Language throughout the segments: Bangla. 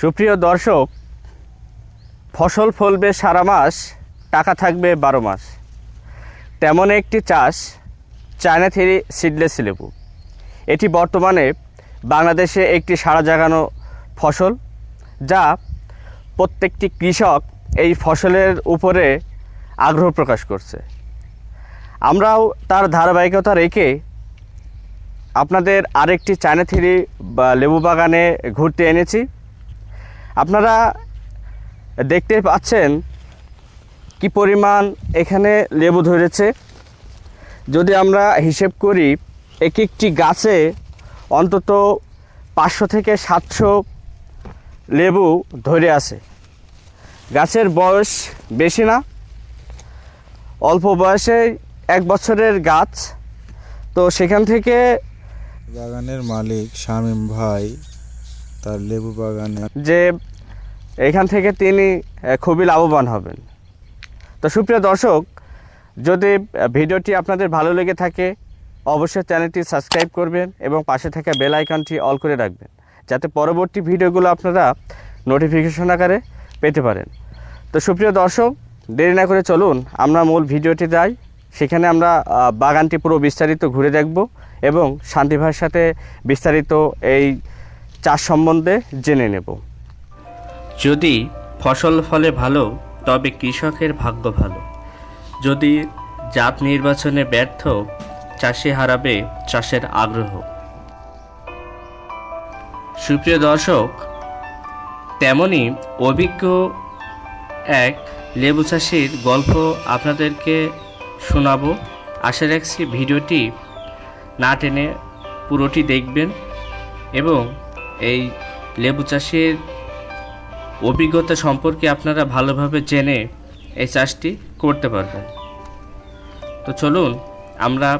সুপ্রিয় দর্শক, ফসল ফলবে সারা মাস, টাকা থাকবে বারো মাস। তেমন একটি চাষ চায়না থেরি সিডলেস লেবু। এটি বর্তমানে বাংলাদেশে একটি সারা জাগানো ফসল, যা প্রত্যেকটি কৃষক এই ফসলের উপরে আগ্রহ প্রকাশ করছে। আমরাও তার ধারাবাহিকতা রেখে আপনাদের আরেকটি চায়না থেরি বা লেবু বাগানে ঘুরতে এনেছি। আপনারা দেখতে পাচ্ছেন কি পরিমাণ এখানে লেবু ধরেছে। যদি আমরা হিসেব করি, এক একটি গাছে অন্তত পাঁচশো থেকে সাতশো লেবু ধরে আছে। গাছের বয়স বেশি না, অল্প বয়সে এক বছরের গাছ। তো সেখান থেকে বাগানের মালিক শামীম ভাই তার লেবু বাগানে। যে এখান থেকে তিনি খুবই লাভবান হবেন। তো সুপ্রিয় দর্শক, যদি ভিডিওটি আপনাদের ভালো লেগে থাকে, অবশ্যই চ্যানেলটি সাবস্ক্রাইব করবেন এবং পাশে থাকা বেল আইকনটি অল করে রাখবেন, যাতে পরবর্তী ভিডিওগুলো আপনারা নোটিফিকেশন আকারে পেতে পারেন। তো সুপ্রিয় দর্শক, দেরি না করে চলুন, আমরা মূল ভিডিওটি যাই। সেখানে আমরা বাগানটি পুরো বিস্তারিত ঘুরে দেখব এবং শান্তি ভাইয়ের সাথে বিস্তারিত এই চাষ সম্বন্ধে জেনে নেব। যদি ফসল ফলে ভালো, তবে কৃষকের ভাগ্য ভালো। যদি জাত নির্বাচনে ব্যর্থ, চাষি হারাবে চাষের আগ্রহ। সুপ্রিয় দর্শক, তেমনি অভিজ্ঞ এক লেবু চাষির গল্প আপনাদেরকে শোনাবো। আশা রাখছি ভিডিওটি না টেনে পুরোটি দেখবেন এবং এই লেবু চাষের অভিজ্ঞতা সম্পর্কে আপনারা ভালোভাবে জেনে এই চাষটি করতে পারবেন। তো চলুন, আমরা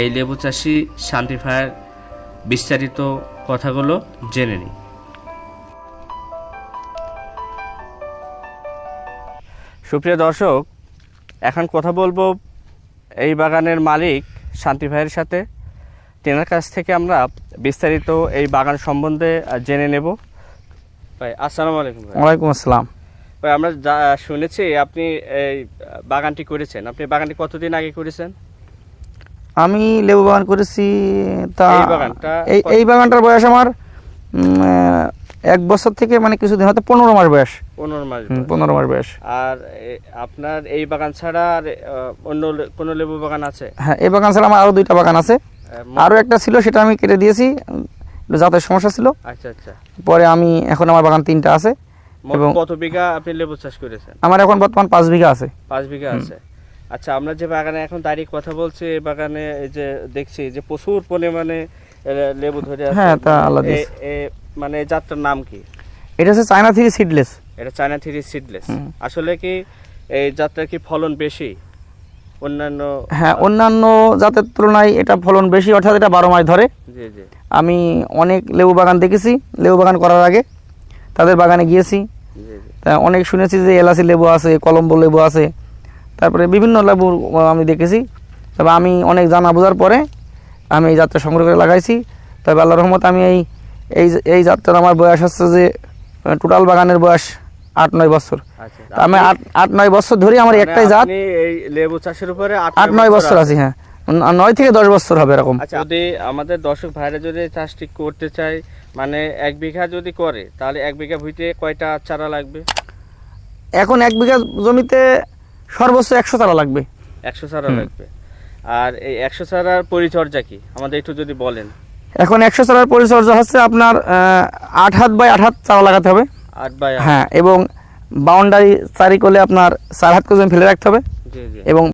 এই লেবু চাষি শান্তি ভাইয়ের বিস্তারিত কথাগুলো জেনে নিই। সুপ্রিয় দর্শক, এখন কথা বলব এই বাগানের মালিক শান্তি ভাইয়ের সাথে। তেনার কাছ থেকে আমরা বিস্তারিত এই বাগান সম্বন্ধে জেনে নেব। ভাই আসসালামু আলাইকুম ভাই। ওয়ালাইকুম আসসালাম। ভাই আমরা যা শুনেছি আপনি এই বাগানটি করেছেন। আপনি বাগানটি কতদিন আগে করেছেন? আমি লেবু বাগান করেছি তা এই বাগানটা এই এই বাগানটার বয়স আমার এক বছর থেকে মানে কিছুদিন হয়তো পনেরো মাস বয়স। পনেরো মাস পনেরো মাস বয়স। আর আপনার এই বাগান ছাড়া আর অন্য কোনো লেবু বাগান আছে? হ্যাঁ এই বাগান ছাড়া আমার আরও দুইটা বাগান আছে। আরও একটা ছিল সেটা আমি কেটে দিয়েছি। জাতের সমস্যা ছিল। আচ্ছা আচ্ছা। পরে আমি এখন আমার বাগান তিনটা আছে এবং- কত বিঘা আপনি লেবু চাষ করেছেন? আমার এখন বর্তমান পাঁচ বিঘা আছে। পাঁচ বিঘা আছে। আচ্ছা আমরা যে বাগানে এখন দাঁড়িয়ে কথা বলছি এই বাগানে এই যে দেখছি যে প্রচুর পরিমাণে লেবু ধরে আছে। হ্যাঁ, তা। এ- মানে জাতটার নাম কি? এটা হচ্ছে চায়না থ্রি সিডলেস। এটা চায়না থ্রি সিডলেস। আসলে কি এই জাতটার কি ফলন বেশি? অন্যান্য হ্যাঁ অন্যান্য জাতের তুলনায় এটা ফলন বেশি অর্থাৎ এটা বারো মাস ধরে। আমি অনেক লেবু বাগান দেখেছি লেবু বাগান করার আগে। তাদের বাগানে গিয়েছি। অনেক শুনেছি যে এলাচি লেবু আছে কলম্বো লেবু আছে। তারপরে বিভিন্ন লেবু আমি দেখেছি। তবে আমি অনেক জানা বোঝার পরে আমি এই জাতটা সংগ্রহ করে লাগাইছি। তবে আল্লাহ রহমত আমি এই এই এই জাতটার আমার বয়স হচ্ছে যে টোটাল বাগানের বয়স আট নয় বছর। আচ্ছা আমি আট নয় বছর ধরে আমার মানে একটাই জাত। এই লেবু চাষের উপরে আট নয় বছর আছি? হ্যাঁ। নয় থেকে দশ বছর হবে এরকম। আচ্ছা যদি আমাদের দর্শক ভাইরা যদি চাষটি করতে চায় মানে এক বিঘা যদি করে তাহলে এক বিঘা ভুইতে কয়টা চারা লাগবে? এখন এক বিঘা জমিতে সর্বোচ্চ একশো চারা লাগবে। একশো চারা লাগবে। আর এই একশো চারার পরিচর্যা কি? আমাদের একটু যদি বলেন। এখন একশো চারার পরিচর্যা হচ্ছে আপনার আট হাত বাই আট হাত চারা লাগাতে হবে। হ্যাঁ এবং বাউন্ডারি চারি করলে আপনার চার হাত করে ফেলে রাখতে হবে। এবং